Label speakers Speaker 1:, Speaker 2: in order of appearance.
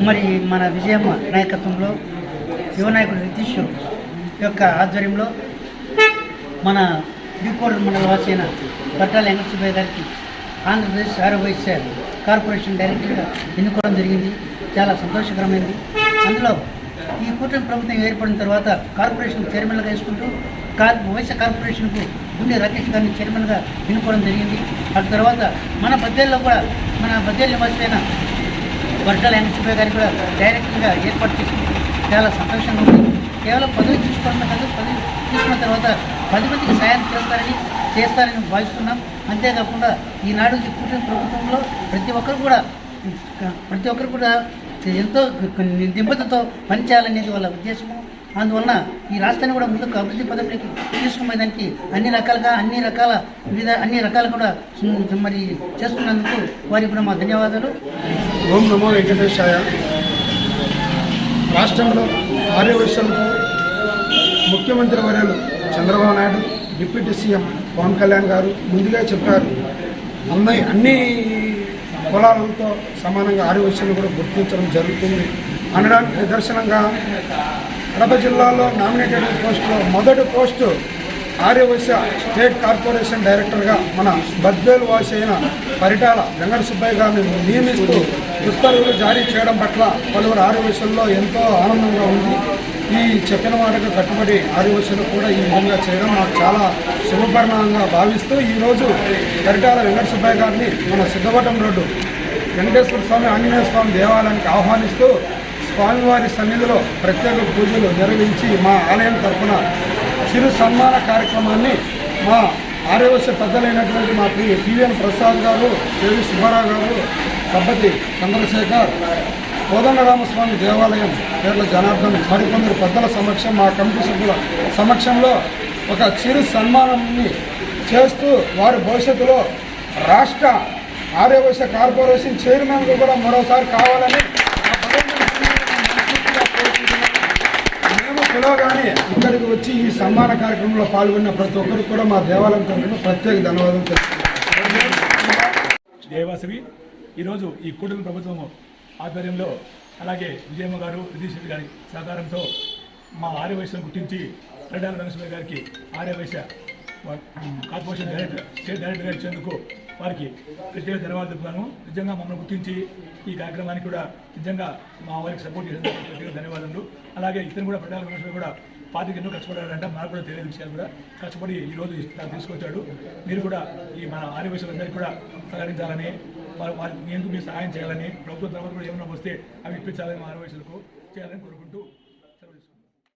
Speaker 1: మరి మన విజయమ్మ నాయకత్వంలో యువనాయకుడు నితీష్ యొక్క ఆధ్వర్యంలో మన బీకోడ్ మండల వాసి అయిన పట్టాల వెంకటసుబ్బయ్య గారికి ఆంధ్రప్రదేశ్ ఆరోగ్య కార్పొరేషన్ డైరెక్టర్గా ఎన్నుకోవడం జరిగింది. చాలా సంతోషకరమైనది అందులో ఈ కూటమి ప్రభుత్వం ఏర్పడిన తర్వాత కార్పొరేషన్ చైర్మన్గా వేసుకుంటూ కార్ వైఎస్ఆర్ కార్పొరేషన్కు గుండె రాకేష్ గారిని చైర్మన్గా ఎన్నుకోవడం జరిగింది. ఆ తర్వాత మన బద్దెల్లో కూడా మన బద్దెల నివాసులైన వర్గాల వర్షాల వెంకటసుబ్బయ్య గారికి కూడా డైరెక్ట్గా ఏర్పాటు చేసింది. చాలా సంతోషంగా ఉంది. కేవలం పదవి తీసుకోవడం కాదు పదవి తీసుకున్న తర్వాత పది మందికి సాయం చేస్తారని చేస్తారని భావిస్తున్నాం. అంతేకాకుండా ఈనాడు పుట్టిన ప్రభుత్వంలో ప్రతి ఒక్కరు కూడా ప్రతి ఒక్కరు కూడా ఎంతో నిబద్ధతతో పనిచేయాలనేది వాళ్ళ ఉద్దేశము. అందువలన ఈ రాష్ట్రాన్ని కూడా ముందుకు అభివృద్ధి పదంలోకి తీసుకుపోయేదానికి అన్ని రకాలుగా అన్ని రకాల వివిధ అన్ని రకాలు కూడా మరి చేస్తున్నందుకు వారికి కూడా మా ధన్యవాదాలు.
Speaker 2: ఓం నమో వెంకటేశాయ. రాష్ట్రంలో ఆర్యవైశ్యులకు ముఖ్యమంత్రి వర్యులు చంద్రబాబు నాయుడు డిప్యూటీ సీఎం పవన్ కళ్యాణ్ గారు ముందుగా చెప్పారు. అన్ని అన్ని కులాలతో సమానంగా ఆర్యవైశ్యులను కూడా గుర్తించడం జరుగుతుంది. అనడానికి నిదర్శనంగా కడప జిల్లాలో నామినేటెడ్ పోస్టులో మొదటి పోస్టు ఆర్యవైశ్య స్టేట్ కార్పొరేషన్ డైరెక్టర్గా మన బద్వేలు వాసి అయిన పరిటాల వెంకట సుబ్బయ్య గారిని నియమిస్తూ ఉత్తర్వులు జారీ చేయడం పట్ల పలువురు ఆర్యవైశ్యుల్లో ఎంతో ఆనందంగా ఉంది. ఈ చెప్పిన మాటకు కట్టుబడి ఆర్యవైశ్యులు కూడా ఈ విధంగా చేయడం నాకు చాలా శుభపరిణామంగా భావిస్తూ ఈరోజు గరిటాల వెంకట సుబ్బయ్య గారిని మన సిద్ధవటం రోడ్డు వెంకటేశ్వర స్వామి ఆంజనేయ స్వామి దేవాలయానికి ఆహ్వానిస్తూ స్వామివారి సన్నిధిలో ప్రత్యేక పూజలు నిర్వహించి మా ఆలయం తరఫున చిరు సన్మాన కార్యక్రమాన్ని మా ఆర్యవశ్య పెద్దలైనటువంటి మా పి పివిఎన్ ప్రసాద్ గారు కేవీ సుబ్బారావు గారు పద్ధతి చంద్రశేఖర్ కోదండరామస్వామి దేవాలయం పేర్ల జనార్దన్ మరికొందరు పెద్దల సమక్షం మా కమిటీ సభ్యుల సమక్షంలో ఒక చిరు సన్మానాన్ని చేస్తూ వారి భవిష్యత్తులో రాష్ట్ర ఆర్యవైశ్య కార్పొరేషన్ చైర్మన్గా కూడా మరోసారి కావాలని మేము పిలవగానే ఇక్కడికి వచ్చి ఈ సన్మాన కార్యక్రమంలో పాల్గొన్న ప్రతి ఒక్కరికి కూడా మా దేవాలయం తరఫున ప్రత్యేక ధన్యవాదాలు తెలుపుతున్నాను
Speaker 3: దేవాసవి ఈరోజు ఈ కూటమి ప్రభుత్వం ఆధ్వర్యంలో అలాగే విజయమ్మ గారు నితీష్ రెడ్డి గారి సహకారంతో మా ఆర్యవైశ్యను గుర్తించి రెడ్డాల వెంకటేశ్వర గారికి ఆర్యవైశ్య కార్పొరేషన్ డైరెక్టర్ స్టేట్ డైరెక్టర్గా ఇచ్చేందుకు వారికి ప్రత్యేక ధన్యవాదాలు చెప్తున్నాను నిజంగా మమ్మల్ని గుర్తించి ఈ కార్యక్రమానికి కూడా నిజంగా మా వారికి సపోర్ట్ చేసినందుకు ప్రత్యేక ధన్యవాదాలు. అలాగే ఇతను కూడా రెడ్డాల వెంకటేశ్వర కూడా పార్టీకి ఎన్నో కష్టపడారంట మాకు కూడా తెలియని విషయాలు కూడా. కష్టపడి ఈ రోజు తీసుకొచ్చాడు. మీరు కూడా ఈ మన ఆదివాసులందరికీ కూడా సహకరించాలని వారికి ఎందుకు మీరు సహాయం చేయాలని ప్రభుత్వం తరఫున కూడా ఏమైనా వస్తే అవి ఇప్పించాలని మా చేయాలని కోరుకుంటూ